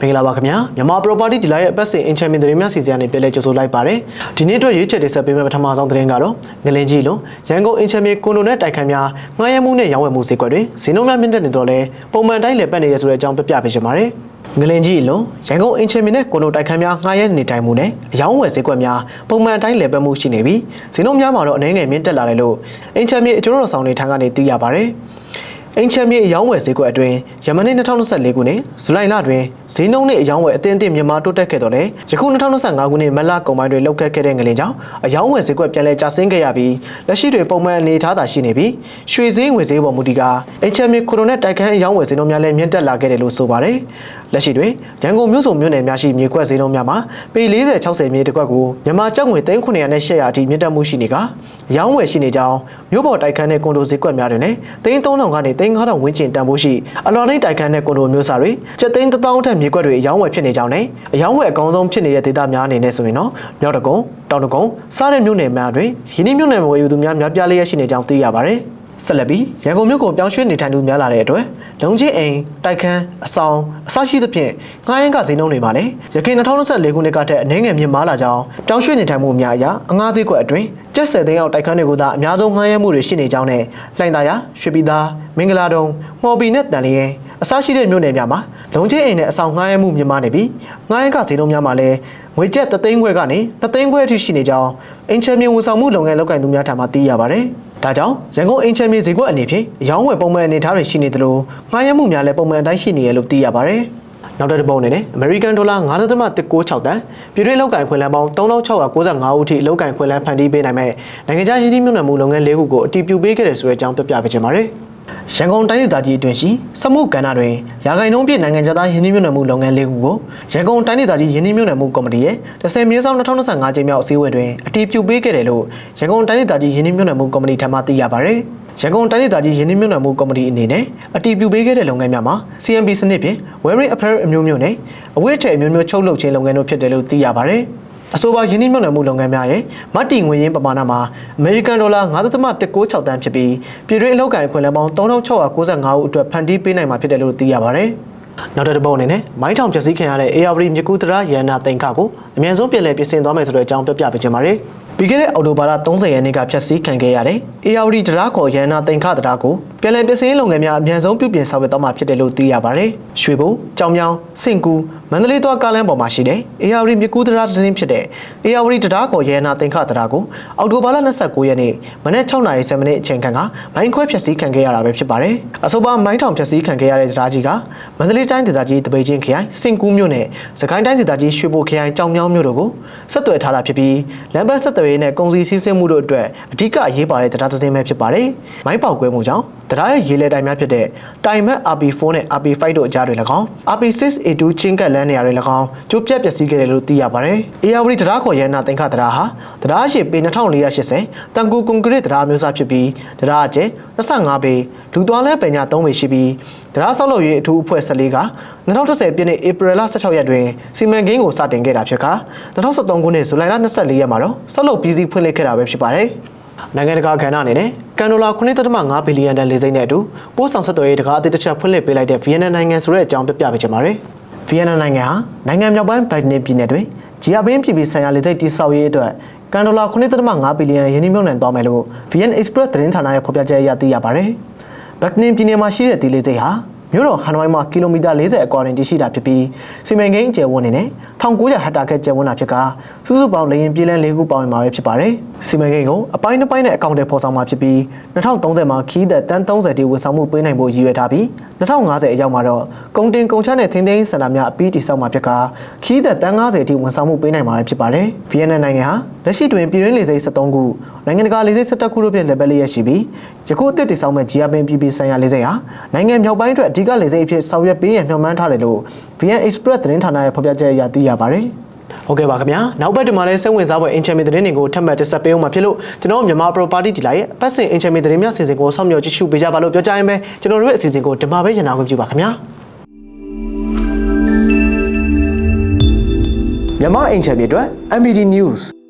မင်္ဂလာပါခင်ဗျာမြန်မာ property dealer ရဲ့အပတ်စဉ် income သတင်းများစီစဉ်ကနေပြန်လည်ကြိုဆိုလိုက်ပါတယ်ဒီနေ့အတွက်ရွေးချယ်တင်ဆက်ပေးမယ့်ပထမဆုံးသတင်းကတော့ငလင်ကြီးလုံးရန်ကုန် income ကွန်ဒိုနဲ့တိုက်ခန်းများငှားရမ်းမှုနဲ့ရောင်းဝယ်မှုဈေးကွက်တွေဈေးနှုန်းများမြင့်တက်နေတော့လဲပုံမှန်တိုင်းလည်ပတ်နေရဆိုတဲ့အကြောင်းပြပြပေးချင်ပါတယ်ငလင်ကြီးလုံးရန်ကုန်အင်ချင်မီနဲ့ကွန်ဒိုတိုက်ခန်းများငှားရမ်းနေထိုင်မှုနဲ့အယောင်းဝယ်ဈေးကွက်များပုံမှန်တိုင်းလည်ပတ်မှုရှိနေပြီးဈေးနှုန်းများမှာတော့အနည်းငယ်မြင့်တက်လာတယ်လို့အင်ချင်မီအကျိုးတော်ဆောင်တွေထံကနေသိရပါတယ်အင်ချမ်မြေအယောင်းဝယ်ဈေးကွက်အတွင်းယမန်နှစ်2024ခုနှစ်ဇူလိုင်လတွင်ဈေးနှုန်းနဲ့အယောင်းဝယ်အသင်းအသင့်မြန်မာတိုးတက်ခဲ့တော့လေယခု2025ခုနှစ်မလကုန်ပိုင်းတွင်လောက်ခဲ့ခဲ့တဲ့ငလင်ကြောင့်အယောင်းဝယ်ဈေးကွက်ပြန်လည်ကျဆင်းခဲ့ရပြီးလက်ရှိတွင်ပုံမှန်အနေအထားသာရှိနေပြီးရွှေဈေးငွေဈေးပေါ်မူတည်ကာအင်ချမ်မြေခရိုနဲ့တိုက်ခန်းအယောင်းဝယ်ဈေးနှုန်းများလည်းမြင့်တက်လာခဲ့တယ်လို့ဆိုပါတယ်လက်ရှိတွင်ရန်ကုန်မြို့စုံမြို့နယ်များရှိမြေကွက်ဈေးနှုန်းများမှာပေ40 60မြေတစ်ကွက်ကိုမြန်မာကျပ်ငွေ3900နဲ့800အထိမြင့်တက်မှုရှိနေကာရောင်းဝယ်ရှိနေကြောင်းမြို့ပေါ်တိုက်ခန်းနဲ့ကွန်ဒိုဈေးကွက်များတွင်လည်း3000ကနေ3000ဝန်းကျင်တန်ဖိုးရှိအလွန်လေးတိုက်ခန်းနဲ့ကွန်ဒိုမျိုးစာတွေကျပ်သိန်း1000ထက်မြေကွက်တွေအယောင်းဝယ်ဖြစ်နေကြောင်းနဲ့အယောင်းဝယ်အကောင်းဆုံးဖြစ်နေတဲ့ဒေသများအနေနဲ့ဆိုရင်တော့မြောက်တကုံတောင်တကုံစားတဲ့မြို့နယ်များတွင်ရင်းနှီးမြို့နယ်မဝယ်ယူသူများများပြားလျက်ရှိနေကြောင်းသိရပါတယ်ဆက်လက်ပြီးရန်ကုန်မြို့ကိုပြောင်းရွှေ့နေထိုင်သူများလာတဲ့အတွက်လုံချင်းအိမ်တိုက်ခန်းအဆောင်အစရှိသဖြင့်ငှားရမ်းကဈေးနှုန်းတွေမှာလည်းရခိုင်2024ခုနှစ်ကတည်းကအနည်းငယ်မြင့်မားလာကြောင်းပြောင်းရွှေ့နေထိုင်မှုများအရအငှားဈေးကွက်အတွင်းကျက်ဆယ်သိန်းအောင်တိုက်ခန်းတွေကိုသာအများဆုံးငှားရမ်းမှုတွေရှိနေကြောင်းနဲ့လှိုင်သာယာရွှေပြည်သာမင်္ဂလာတုံမော်ပီနဲ့တန်လျင်အစရှိတဲ့မြို့နယ်များမှာ လုံချင်းအိမ်နဲ့အဆောင်ငှားရမ်းမှုမြင့်မားနေပြီးငှားရမ်းကဈေးနှုန်းများမှာလည်းငွေကျပ်3သိန်းခွဲကနေ2သိန်းခွဲအထိရှိနေကြောင်းအင်ချမ်မြေဝန်ဆောင်မှုလုပ်ငန်းလုပ်ကိုင်သူများထံမှသိရပါတယ်။ဒါကြောင့်ရန်ကုန်အင်ချမ်မြေဈေးကွက်အနေဖြင့်အယောင်းဝယ်ပုံမှန်အနေအထားတွေရှိနေသလိုငှားရမ်းမှုများလည်းပုံမှန်အတိုင်းရှိနေရလို့သိရပါတယ်။နောက်တစ်ပုံအနေနဲ့ American Dollar 9.196တန်ပြည်တွင်းလောက်ကင်ခွင့်လန်းပေါင်း3695ဦးထိလောက်ကင်ခွင့်လန်းဖန်တီးပေးနိုင်မဲ့နိုင်ငံခြားယင်းနှိမ့်မြုံနယ်မှုလုပ်ငန်း၄ခုကိုအတည်ပြုပေးခဲ့တယ်ဆိုတဲ့အကြောင်းပြပြပေးချင်ပါတယ်။ ရန်ကုန်တိုင်းဒေသကြီးအတွင်းရှိစမှုကဏ္ဍတွင်ရာဂိုင်နှုန်းပြည့်နိုင်ငံသားယင်းနှိမ့်မြုံနယ်မှုလုပ်ငန်း၄ခုကိုရန်ကုန်တိုင်းဒေသကြီးယင်းနှိမ့်မြုံနယ်မှုကော်မတီရဲ့10မြင်းဆောင်2025ကျင်းမြောက်အစည်းအဝေးတွင်အတည်ပြုပေးခဲ့တယ်လို့ရန်ကုန်တိုင်းဒေသကြီးယင်းနှိမ့်မြုံနယ်မှုကော်မတီထံမှသိရပါတယ်။ရန်ကုန်တိုင်းဒေသကြီးယင်းနှိမ့်မြုံနယ်မှုကော်မတီအနေနဲ့အတည်ပြုပေးခဲ့တဲ့လုပ်ငန်းများမှာ CMB စနစ်ဖြင့် wearing apparel အမျိုးမျိုးနဲ့အဝတ်အထည်အမျိုးမျိုးချုပ်လုပ်ခြင်းလုပ်ငန်းတို့ဖြစ်တယ်လို့သိရပါတယ်။ အဆိုပါယင်းနှိမ့်မြုံနယ်မှုလုပ်ငန်းများရဲ့မတ်တီငွေရင်းပမာဏမှာအမေရိကန်ဒေါ်လာ9.196တန်းဖြစ်ပြီးပြည်တွင်းအလောက်ကိုင်အခွင့်အလမ်းပေါင်း3695ဦးအတွက်ဖန်တီးပေးနိုင်မှာဖြစ်တယ်လို့သိရပါတယ်။နောက်တစ်ပုတ်အနေနဲ့မိုင်းထောင်ပြစည်းခံရတဲ့ ARD မြကူတရရန်နာတင်ခါကိုအမြန်ဆုံးပြင်လည်ပြင်ဆင်သွားမယ်ဆိုတဲ့အကြောင်းပြပြပေးချင်ပါတယ်။ ပြီးခဲ့တဲ့အော်တိုဘာလ30ရက်နေ့ကဖျက်ဆီးခံခဲ့ရတဲ့ ARD တရခေါ်ရန်နာတင်ခတရကိုပြည်လည်ပြင်ဆင်လုပ်ငန်းများအမြန်ဆုံးပြုပြင်ဆောင်ရွက်သွားမှာဖြစ်တယ်လို့သိရပါတယ်။ရွှေဘုံကြောင်မြောင်းစင်ကူမန္တလေးသွားကားလမ်းပေါ်မှာရှိတဲ့ ARD မြကူတရသတင်းဖြစ်တဲ့ ARD တရခေါ်ရန်နာတင်ခတရကိုအော်တိုဘာလ29ရက်နေ့မနေ့6:30မိနစ်အချိန်ခန့်ကမိုင်းခွဲဖျက်ဆီးခံခဲ့ရတာပဲဖြစ်ပါတယ်။အဆိုပါမိုင်းထောင်ဖျက်ဆီးခံခဲ့ရတဲ့တရားကြီးကမန္တလေးတိုင်းဒေသကြီးတပိတ်ချင်းခရိုင်စင်ကူးမြို့နယ်စကိုင်းတိုင်းဒေသကြီးရွှေဘိုခရိုင်ကြောင်မြောင်းမြို့တို့ကိုဆက်သွယ်ထားတာဖြစ်ပြီးလမ်းပန်းဆက်သွယ်ရေးနဲ့ကုန်စည်စီးဆင်းမှုတို့အတွက်အဓိကအရေးပါတဲ့တရားသင်းပဲဖြစ်ပါတယ်။မိုင်းပေါက်ကွဲမှုကြောင့်တရားရဲ့ရေလဲတိုင်များဖြစ်တဲ့တိုင်မက် RP4 နဲ့ RP5 တို့အကြားတွေ၎င်း RP6A2 ချင်းကပ်လန်းနေရာတွေ၎င်းကျိုးပြက်ပျက်စီးခဲ့တယ်လို့သိရပါတယ်။ ARD တရားခေါ်ရန်နာတင်ခတရားဟာတရားရှိပေ2480တန်ကူကွန်ကရစ်တရားမျိုးစားဖြစ်ပြီးတရားအကျဲ25ပေလူသွားလဲပညာ3ပေရှိပြီး တရားဆောက်လုပ်ရေးအထူးအဖွဲ့14က2010ပြည့်နှစ်ဧပြီလ16ရက်တွင်စီမံကိန်းကိုစတင်ခဲ့တာဖြစ်ကာ2013ခုနှစ်ဇူလိုင်လ24ရက်မှာတော့ဆောက်လုပ်ပြီးစီးဖွင့်လှစ်ခဲ့တာပဲဖြစ်ပါတယ်။နိုင်ငံတကာကဏ္ဍအနေနဲ့ကန်ဒိုလာ9.5ဘီလီယံတန်လေစိမ့်တဲ့အတူပို့ဆောင်ဆက်သွယ်ရေးတကားအသစ်တစ်ချက်ဖွင့်လှစ်ပေးလိုက်တဲ့ဗီယက်နမ်နိုင်ငံဆိုတဲ့အကြောင်းပြပြပေးချင်ပါတယ်။ဗီယက်နမ်နိုင်ငံဟာနိုင်ငံမြောက်ပိုင်းဘိုင်ဒန်ပြည်နယ်တွင်ဂျီယာဘင်းပြည်ပြည်ဆိုင်ရာလေဆိပ်တည်ဆောက်ရေးအတွက်ကန်ဒိုလာ9.5ဘီလီယံယင်းနှိမ့်မြုံနှံသွားမယ်လို့ VN Express သတင်းဌာနရဲ့ဖော်ပြချက်အရသိရပါတယ်။ဘက်နင်ပြည်နယ်မှာရှိတဲ့ဒီလေဆိပ်ဟာ မြို့တော်ဟန်နဝိုင်းမှာကီလိုမီတာ40အကွာတွင်တည်ရှိတာဖြစ်ပြီးစီမံကိန်းကျယ်ဝန်းနေနဲ့1900ဟက်တာခက်ကျယ်ဝန်းတာဖြစ်ကစုစုပေါင်းလေရင်ပြည်လန်း၄ခုပေါင်းမှာပဲဖြစ်ပါတယ်။စီမံကိန်းကိုအပိုင်းတစ်ပိုင်းနဲ့အကောင့်တွေဖော်ဆောင်မှာဖြစ်ပြီး2030မှာခီးသက်တန်း30တီဝန်ဆောင်မှုပေးနိုင်ဖို့ရည်ရွယ်ထားပြီး2050အရောက်မှာတော့ကုန်တင်ကုန်ချနဲ့သင်းသိမ်းစင်တာများအပြီးတည်ဆောက်မှာဖြစ်ကခီးသက်တန်း90တီဝန်ဆောင်မှုပေးနိုင်မှာဖြစ်ပါတယ်။ဗီယက်နမ်နိုင်ငံဟာလက်ရှိတွင်ပြည်တွင်းလေဆိပ်73ခုနိုင်ငံတကာလေဆိပ်17ခုတို့ဖြင့်လက်ပတ်လျက်ရှိပြီးယခုအသစ်တည်ဆောက်မဲ့ GRPN PP ဆိုင်ရာလေဆိပ်ဟာနိုင်ငံမြောက်ပိုင်းအတွက်အဓိကလေဆိပ်အဖြစ်ဆောင်ရွက်ပေးရန်မျှော်မှန်းထားတယ်လို့ VN Express သတင်းဌာနရဲ့ဖော်ပြချက်အရသိရပါတယ်။ဟုတ်ကဲ့ပါခင်ဗျာနောက်ဘက်ဒီမှာလည်းစိတ်ဝင်စားဖွယ် Inchamid သတင်းတွေကိုထပ်မံတင်ဆက်ပေးအောင်မှာဖြစ်လို့ကျွန်တော်မြန်မာ property dealer ရဲ့ပတ်စင် Inchamid သတင်းများစီစဉ်ကိုစောင့်မျှော်ကြည့်ရှုပေးကြပါလို့ပြောကြရင်ပဲကျွန်တော်တို့ရဲ့အစီအစဉ်ကိုဒီမှာပဲညနာခွင့်ပြုပါခင်ဗျာမြန်မာ Inchamid အတွက် MBD News